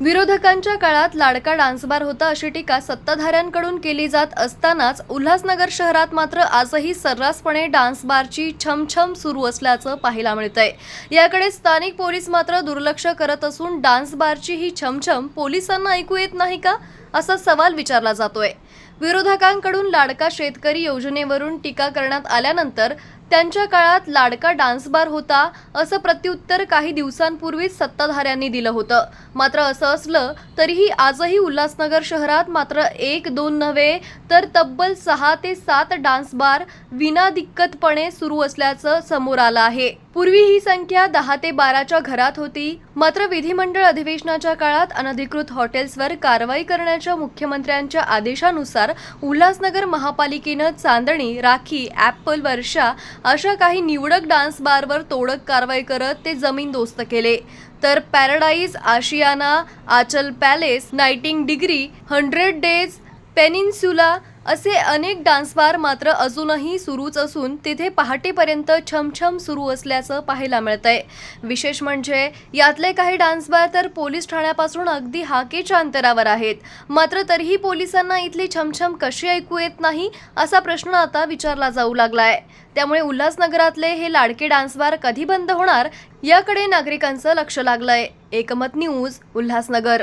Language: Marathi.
विरोधकांच्या काळात लाडका डान्स बार होता अशी टीका सत्ताधाऱ्यांकडून केली जात असतानाच उल्हासनगर शहरात मात्र आजही सर्रासपणे डान्स बारची छमछम सुरू असल्याचं पाहायला मिळतंय. याकडे स्थानिक पोलीस मात्र दुर्लक्ष करत असून डान्स बारची ही छमछम पोलिसांना ऐकू येत नाही का? असा सवाल विचारला जातोय. विरोधकांकडून लाडका शेतकरी योजनेवरून टीका करण्यात आल्यानंतर त्यांच्या काळात लाडका डान्स बार होता असं प्रत्युत्तर काही दिवसांपूर्वीच सत्ताधाऱ्यांनी दिलं होतं. मात्र असं असलं तरीही आजही उल्हासनगर शहरात मात्र एक दोन नव्हे तर तब्बल सहा ते सात डान्स बार विनादिक्कतपणे सुरू असल्याचं समोर आलं आहे. पूर्वी ही संख्या दहा ते बाराच्या घरात होती. मात्र विधिमंडळ अधिवेशनाच्या काळात अनधिकृत हॉटेल्सवर कारवाई करण्याच्या मुख्यमंत्र्यांच्या आदेशानुसार उल्हासनगर महापालिकेनं चांदणी राखी ॲपल वर्षा अशा काही निवडक डान्स बारवर तोडक कारवाई करत ते जमीनदोस्त केले. तर पॅराडाईज आशियाना आचल पॅलेस नाईटिंग डिग्री हंड्रेड डेज पेनिन्सुला असे अनेक डान्स बार मात्र अजूनही सुरूच असून तिथे पहाटेपर्यंत छमछम सुरू असल्याचं पाहायला मिळतंय. विशेष म्हणजे यातले काही डान्स बार तर पोलीस ठाण्यापासून अगदी हाकेच्या अंतरावर आहेत. मात्र तरीही पोलिसांना इथली छमछम कशी ऐकू येत नाही असा प्रश्न आता विचारला जाऊ लागला आहे त्यामुळे उल्हासनगरातले हे लाडके डान्स बार कधी बंद होणार याकडे नागरिकांचं लक्ष लागलंय. एकमत न्यूज उल्हासनगर.